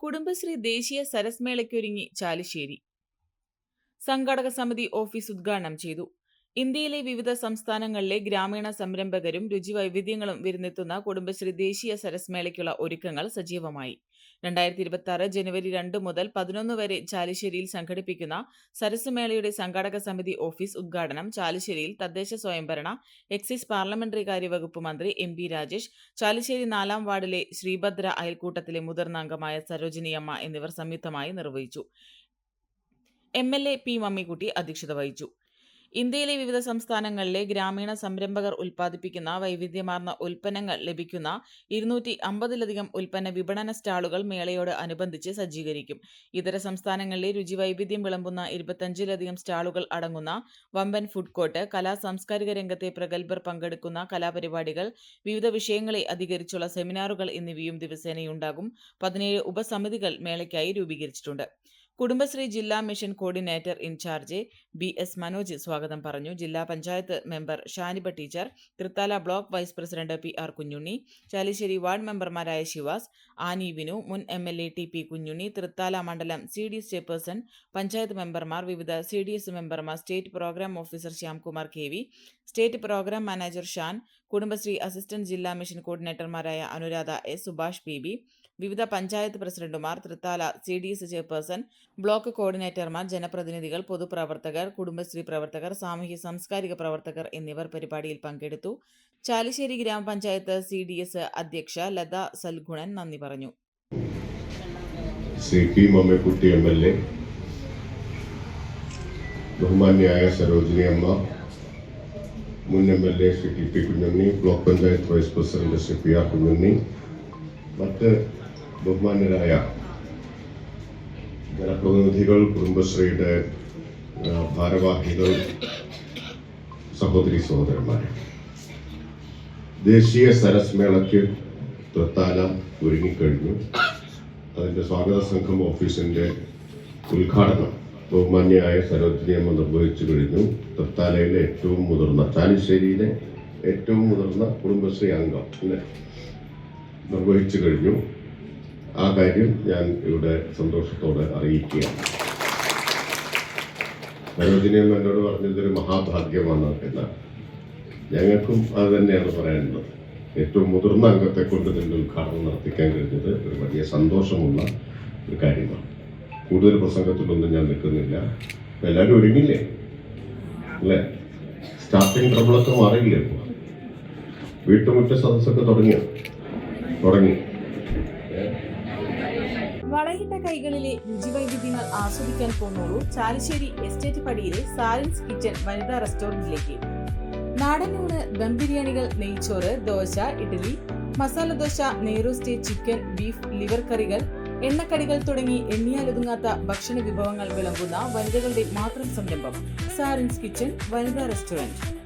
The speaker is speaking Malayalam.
കുടുംബശ്രീ ദേശീയ സരസ്മേളയ്ക്കൊരുങ്ങി ചാലിശ്ശേരി സംഘാടക സമിതി ഓഫീസ് ഉദ്ഘാടനം ചെയ്തു ഇന്ത്യയിലെ വിവിധ സംസ്ഥാനങ്ങളിലെ ഗ്രാമീണ സംരംഭകരും രുചിവൈവിധ്യങ്ങളും വിരുന്നെത്തുന്ന കുടുംബശ്രീ ദേശീയ സരസ്മേളയ്ക്കുള്ള ഒരുക്കങ്ങൾ സജീവമായി. രണ്ടായിരത്തി ഇരുപത്തി ആറ് ജനുവരി രണ്ട് മുതൽ പതിനൊന്ന് വരെ ചാലിശ്ശേരിയിൽ സംഘടിപ്പിക്കുന്ന സരസ് മേളയുടെ സംഘാടക സമിതി ഓഫീസ് ഉദ്ഘാടനം ചാലിശ്ശേരിയിൽ തദ്ദേശ സ്വയംഭരണ എക്സൈസ് പാർലമെന്ററി കാര്യ വകുപ്പ് മന്ത്രി എം പി രാജേഷ് ചാലിശ്ശേരി നാലാം വാർഡിലെ ശ്രീഭദ്ര അയൽക്കൂട്ടത്തിലെ മുതിർന്ന അംഗമായ സരോജിനിയമ്മ എന്നിവർ സംയുക്തമായി നിർവഹിച്ചു. M L A P Mammikutty അധ്യക്ഷത വഹിച്ചു. ഇന്ത്യയിലെ വിവിധ സംസ്ഥാനങ്ങളിലെ ഗ്രാമീണ സംരംഭകർ ഉൽപ്പാദിപ്പിക്കുന്ന വൈവിധ്യമാർന്ന ഉൽപ്പന്നങ്ങൾ ലഭിക്കുന്ന ഇരുന്നൂറ്റി അമ്പതിലധികം ഉൽപ്പന്ന വിപണന സ്റ്റാളുകൾ മേളയോട് അനുബന്ധിച്ച് സജ്ജീകരിക്കും. ഇതര സംസ്ഥാനങ്ങളിലെ രുചി വൈവിധ്യം വിളമ്പുന്ന ഇരുപത്തഞ്ചിലധികം സ്റ്റാളുകൾ അടങ്ങുന്ന വമ്പൻ ഫുഡ് കോർട്ട് കലാ സാംസ്കാരിക രംഗത്തെ പ്രഗത്ഭർ പങ്കെടുക്കുന്ന കലാപരിപാടികൾ വിവിധ വിഷയങ്ങളെ അധികരിച്ചുള്ള സെമിനാറുകൾ എന്നിവയും ദിവസേനയുണ്ടാകും. പതിനേഴ് ഉപസമിതികൾ മേളയ്ക്കായി രൂപീകരിച്ചിട്ടുണ്ട്. കുടുംബശ്രീ ജില്ലാ mission coordinator in-charge B S Manoj സ്വാഗതം പറഞ്ഞു. ജില്ലാ panchayat member Shaniba teacher Thrithala block vice president P R Kunhunni Chalissery ward മെമ്പർമാരായ ശിവാസ് ആനി വിനു മുൻ M L A T P Kunhunni Thrithala മണ്ഡലം C D S chairperson panchayat മെമ്പർമാർ വിവിധ സി ഡി എസ് മെമ്പർമാർ state program officer Shyamkumar K V state program manager Shan Kudumbashree assistant ജില്ലാ mission കോർഡിനേറ്റർമാരായ Anuradha S Subhash P B വിവിധ പഞ്ചായത്ത് പ്രസിഡന്റുമാർ Thrithala C D S chairperson block കോർഡിനേറ്റർമാർ ജനപ്രതിനിധികൾ പൊതുപ്രവർത്തകർ കുടുംബശ്രീ പ്രവർത്തകർ സാമൂഹ്യ സാംസ്കാരിക പ്രവർത്തകർ എന്നിവർ പരിപാടിയിൽ പങ്കെടുത്തു. ചാലിശ്ശേരി ഗ്രാമപഞ്ചായത്ത് സി ഡി എസ് അധ്യക്ഷ ലത സൽഗുണൻ നന്ദി പറഞ്ഞു. ബഹുമാന്യായ സരോജിനി അമ്മ മുൻ M L A Shri T P Kunhunni block panchayat vice president Shri P R Kunhunni മറ്റ് ബഹുമാന്യരായ ജനപ്രതിനിധികൾ കുടുംബശ്രീയുടെ ഭാരവാഹികൾ സഹോദരി സഹോദരന്മാരെ. ദേശീയ സരസ് മേളയ്ക്ക് തൃത്താല ഒരുങ്ങിക്കഴിഞ്ഞു. അതിന്റെ സ്വാഗത സംഘം ഓഫീസിന്റെ ഉദ്ഘാടനം ബഹുമാന്യയായ സരോജിനിയമ്മ നിർവഹിച്ചു കഴിഞ്ഞു. തൃത്താലയിലെ ഏറ്റവും മുതിർന്ന ചാലിശ്ശേരിയിലെ ഏറ്റവും മുതിർന്ന കുടുംബശ്രീ അംഗം അല്ലേ നിർവഹിച്ചു കഴിഞ്ഞു. ആ കാര്യം ഞാൻ ഇവിടെ സന്തോഷത്തോടെ അറിയിക്കുകയാണ്. സരോജിനിയമ്മ എന്നോട് പറഞ്ഞതൊരു മഹാഭാഗ്യമാണ് എന്നാണ്. ഞങ്ങൾക്കും അത് തന്നെയാണ് പറയാനുള്ളത്. ഏറ്റവും മുതിർന്ന അംഗത്തെ കൊണ്ട് ഇതിന്റെ ഉദ്ഘാടനം നടത്തിക്കാൻ കഴിഞ്ഞത് ഒരു വലിയ സന്തോഷമുള്ള ഒരു കാര്യമാണ്. കൂടുതൽ പ്രസംഗത്തിലൊന്നും ഞാൻ നിൽക്കുന്നില്ല. എല്ലാവരും ഒരുങ്ങില്ലേ? അല്ലേ? സ്റ്റാർട്ടിങ് ട്രബിളൊക്കെ മാറിയില്ലേ ഇപ്പോൾ വീട്ടുമുറ്റ സദസ്സൊക്കെ തുടങ്ങിയോ? തുടങ്ങി. വളയിട്ട കൈകളിലെ രുചിവൈവിധ്യങ്ങൾ ആസ്വദിക്കാൻ പോന്നോളൂ ചാലിശ്ശേരി എസ്റ്റേറ്റ് പടിയിലെ സാലൻസ് കിച്ചൺ വനിതാ റെസ്റ്റോറന്റിലേക്ക്. നാടൻ ഊണ് ദം ബിരിയാണികൾ നെയ്ച്ചോറ് ദോശ ഇഡ്ഡലി മസാല ദോശ നെയ്റോസ്റ്റേ ചിക്കൻ ബീഫ് ലിവർ കറികൾ എണ്ണക്കടികൾ തുടങ്ങി എണ്ണിയാലൊതുങ്ങാത്ത ഭക്ഷണ വിഭവങ്ങൾ വിളമ്പുന്ന വനിതകളുടെ മാത്രം സംരംഭം സാരൻസ് കിച്ചൺ വനിതാ റെസ്റ്റോറന്റ്.